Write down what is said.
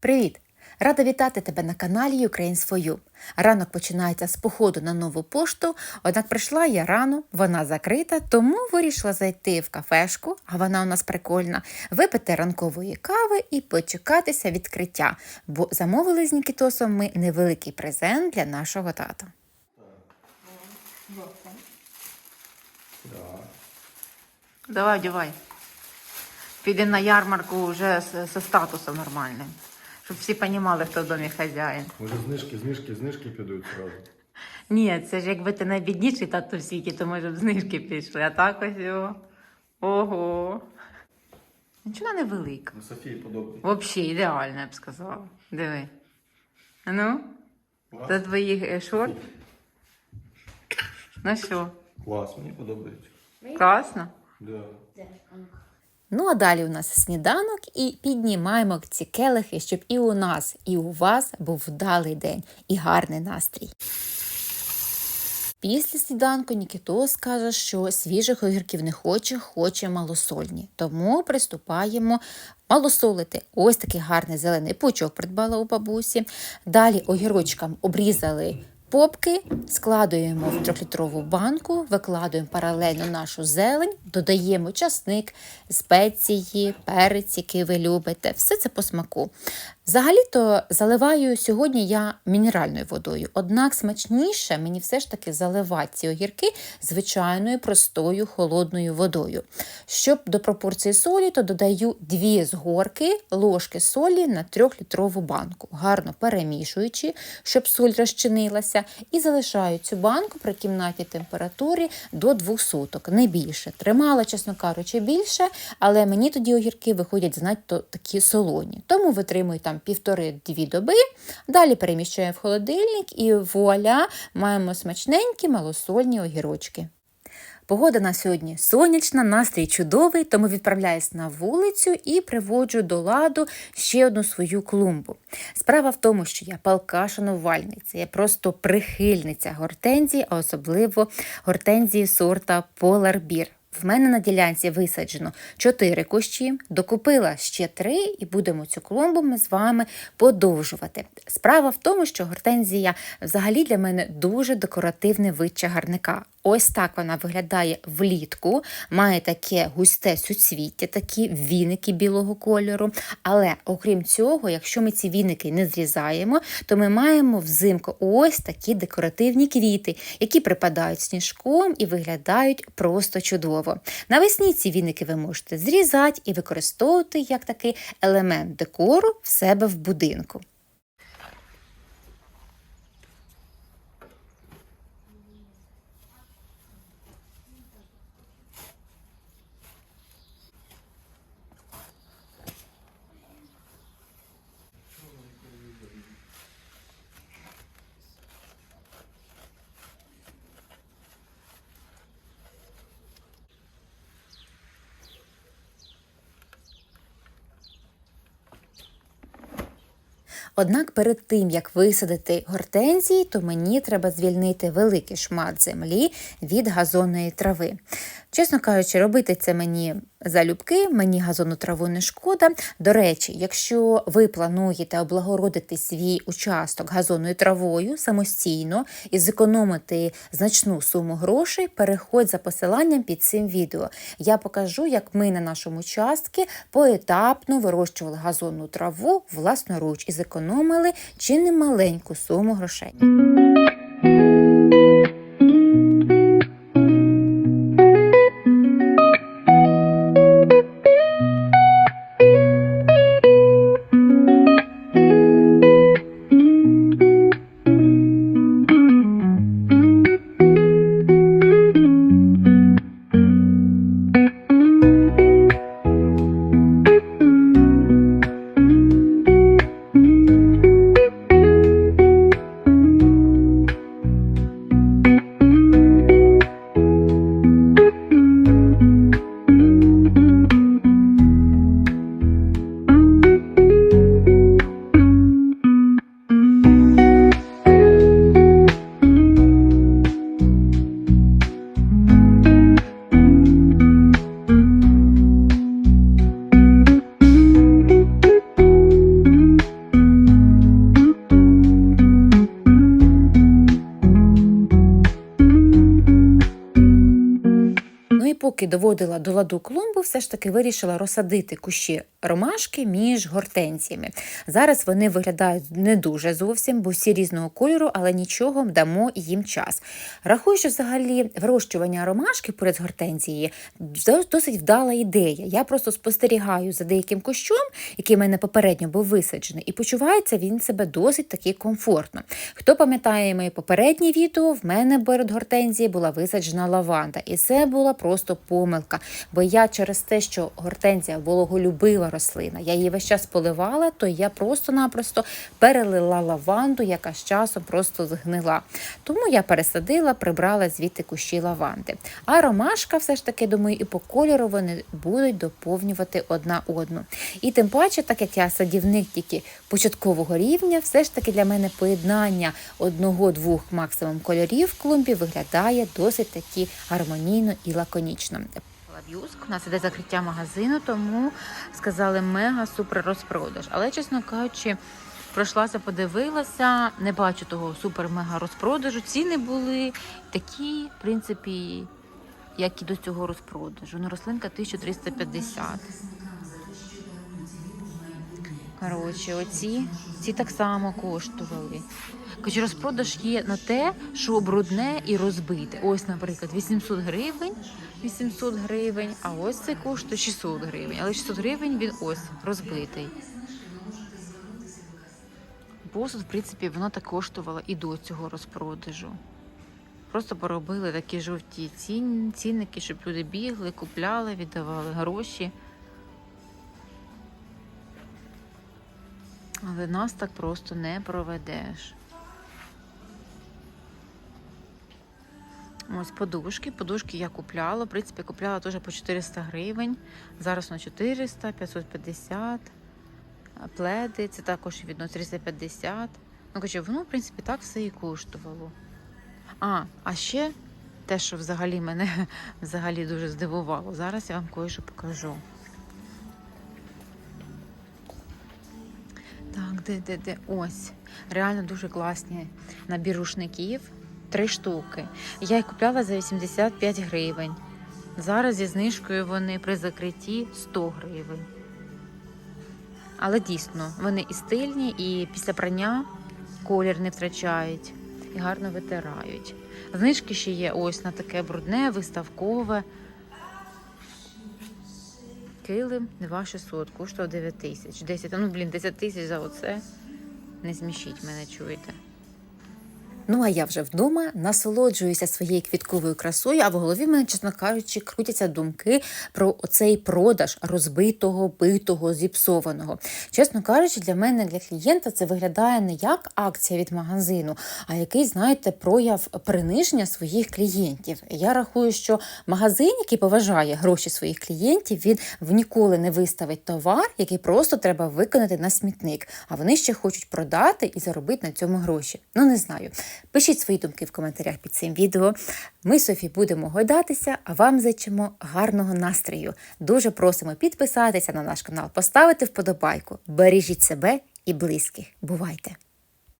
Привіт! Рада вітати тебе на каналі Ukraine for You. Ранок починається з походу на нову пошту, однак прийшла я рано, вона закрита, тому вирішила зайти в кафешку, а вона у нас прикольна, випити ранкової кави і почекатися відкриття, бо замовили з Нікітосом ми невеликий презент для нашого тата. Давай, одягай. Підемо на ярмарку вже зі статусом нормальним, щоб всі розуміли, хто в домі хазяїн. Може знижки, знижки, знижки підуть одразу. Ні, це ж якби ти найбідніший тато в світі, то може б знижки пішли. А так ось о. Ого. Нічого невелика. Ну, Софії подобається. Взагалі ідеально, я б сказала. Диви. А Ну, до твоїх е, шорт. Ну що, Клас, мені подобається. класно? Да. Ну а далі у нас сніданок і піднімаємо ці келихи, щоб і у нас, і у вас був вдалий день і гарний настрій. Після сніданку Нікітос каже, що свіжих огірків не хоче, хоче малосольні. Тому приступаємо малосолити. Ось такий гарний зелений пучок придбала у бабусі. Далі огірочкам обрізали попки, складуємо в трьохлітрову банку, викладуємо паралельно нашу зелень, додаємо часник, спеції, перець, який ви любите. Все це по смаку. Взагалі-то заливаю сьогодні я мінеральною водою, однак смачніше мені все ж таки заливати ці огірки звичайною простою холодною водою. Щоб до пропорції солі, то додаю 2 згорки ложки солі на 3-літрову банку, гарно перемішуючи, щоб соль розчинилася, і залишаю цю банку при кімнатній температурі до 2 суток, не більше. Тримала, чесно кажучи, більше, але мені тоді огірки виходять занадто такі солоні. Тому витримую там півтори-дві доби. Далі переміщаю в холодильник і вуаля, маємо смачненькі малосольні огірочки. Погода на сьогодні сонячна, настрій чудовий, тому відправляюсь на вулицю і приводжу до ладу ще одну свою клумбу. Справа в тому, що я палка шанувальниця, я просто прихильниця гортензії, а особливо гортензії сорта Polar Beer. В мене на ділянці висаджено 4 кущі, докупила ще 3 і будемо цю клумбу ми з вами подовжувати. Справа в тому, що гортензія взагалі для мене дуже декоративний вид чагарника. Ось так вона виглядає влітку, має таке густе суцвіття, такі віники білого кольору. Але окрім цього, якщо ми ці віники не зрізаємо, то ми маємо взимку ось такі декоративні квіти, які припадають сніжком і виглядають просто чудово. Навесні ці віники ви можете зрізати і використовувати як такий елемент декору в себе в будинку. Однак перед тим, як висадити гортензії, то мені треба звільнити великий шмат землі від газонної трави. Чесно кажучи, робити це мені залюбки, мені газонну траву не шкода. До речі, якщо ви плануєте облагородити свій участок газонною травою самостійно і зекономити значну суму грошей, переходь за посиланням під цим відео. Я покажу, як ми на нашому участку поетапно вирощували газонну траву власноруч і зекономили чи не маленьку суму грошей. Поки доводила до ладу клумбу, все ж таки вирішила розсадити кущі ромашки між гортензіями. Зараз вони виглядають не дуже зовсім, бо всі різного кольору, але нічого дамо їм час. Рахую, що взагалі вирощування ромашки поряд з досить вдала ідея. Я просто спостерігаю за деяким кущом, який в мене попередньо був висаджений, і почувається він себе досить таки комфортно. Хто пам'ятає мої попередні відео, в мене перед гортензії була висаджена лаванда, і це була просто помилка. Бо я через те, що гортензія вологолюбива рослина, я її весь час поливала, то я просто-напросто перелила лаванду, яка з часом просто згнила. Тому я пересадила, прибрала звідти кущі лаванди. А ромашка, все ж таки, думаю, і по кольору вони будуть доповнювати одна одну. І тим паче, так як я садівник тільки початкового рівня, все ж таки для мене поєднання одного-двох максимум кольорів в клумбі виглядає досить таки гармонійно і лаконічно. Лаб'юск, у нас іде закриття магазину, тому сказали мега супер розпродаж. Але, чесно кажучи, пройшлася, подивилася, не бачу того супер-мега розпродажу. Ціни були такі, в принципі, як і до цього розпродажу. Ну, рослинка 1350. Коротше, оці ці так само коштували. Коротше, розпродаж є на те, що брудне і розбите. Ось, наприклад, 800 гривень, 800 гривень, а ось це коштує 600 гривень. Але 600 гривень він ось розбитий. Посуд, в принципі, воно так коштувало і до цього розпродажу. Просто поробили такі жовті цінники, щоб люди бігли, купляли, віддавали гроші. Але нас так просто не проведеш. Ось подушки. Подушки я купляла. В принципі, купляла теж по 400 гривень. Зараз на 400, 550. Пледи, це також відно 350. Ну, коротше, воно, в принципі, так все і коштувало. А, а ще те, що взагалі мене взагалі дуже здивувало. Зараз я вам кое-що покажу. Де, де, де? Ось. Реально дуже класні набір рушників. Три штуки. Я їх купляла за 85 гривень. Зараз зі знижкою вони при закритті 100 гривень. Але дійсно, вони і стильні, і після прання колір не втрачають і гарно витирають. Знижки ще є ось на таке брудне, виставкове. Килим 2600, коштував 9 тисяч. 10, ну блін, 10 тисяч за оце. Не змішіть мене, чуєте. Ну а я вже вдома насолоджуюся своєю квітковою красою, а в голові мене, чесно кажучи, крутяться думки про оцей продаж розбитого, битого, зіпсованого. Чесно кажучи, для мене, для клієнта, це виглядає не як акція від магазину, а який, знаєте, прояв приниження своїх клієнтів. Я рахую, що магазин, який поважає гроші своїх клієнтів, він в ніколи не виставить товар, який просто треба виконати на смітник. А вони ще хочуть продати і заробити на цьому гроші. Ну не знаю. Пишіть свої думки в коментарях під цим відео. Ми, Софі, будемо гойдатися, а вам зачимо гарного настрою. Дуже просимо підписатися на наш канал, поставити вподобайку. Бережіть себе і близьких. Бувайте!